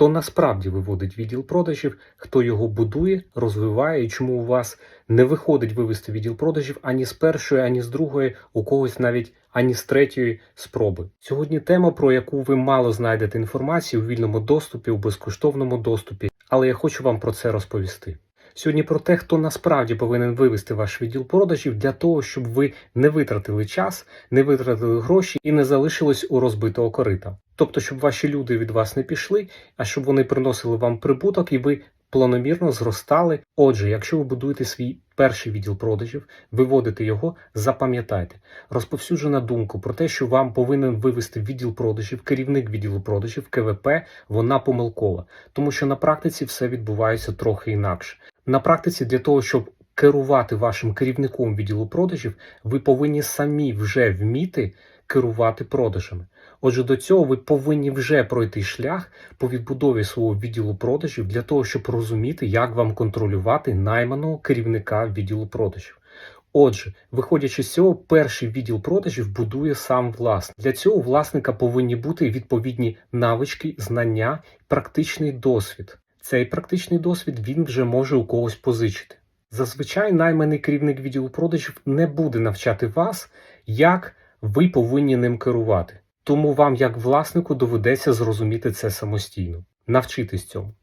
хто насправді виводить відділ продажів, хто його будує, розвиває і чому у вас не виходить вивести відділ продажів ані з першої, ані з другої, у когось навіть ані з третьої спроби. Сьогодні тема, про яку ви мало знайдете інформацію у вільному доступі, у безкоштовному доступі, але я хочу вам про це розповісти. Сьогодні про те, хто насправді повинен вивести ваш відділ продажів для того, щоб ви не витратили час, не витратили гроші і не залишилось у розбитого корита. Тобто, щоб ваші люди від вас не пішли, а щоб вони приносили вам прибуток і ви планомірно зростали. Отже, якщо ви будуєте свій перший відділ продажів, виводите його, запам'ятайте. Розповсюджена думка про те, що вам повинен вивести відділ продажів, керівник відділу продажів, КВП, вона помилкова, тому що на практиці все відбувається трохи інакше. На практиці для того, щоб керувати вашим керівником відділу продажів, ви повинні самі вже вміти керувати продажами. Отже, до цього ви повинні вже пройти шлях по відбудові свого відділу продажів для того, щоб розуміти, як вам контролювати найманого керівника відділу продажів. Отже, виходячи з цього, перший відділ продажів будує сам власник. Для цього у власника повинні бути відповідні навички, знання, практичний досвід. Цей практичний досвід він вже може у когось позичити. Зазвичай найманий керівник відділу продажів не буде навчати вас, як ви повинні ним керувати. Тому вам, як власнику, доведеться зрозуміти це самостійно, навчитись цьому.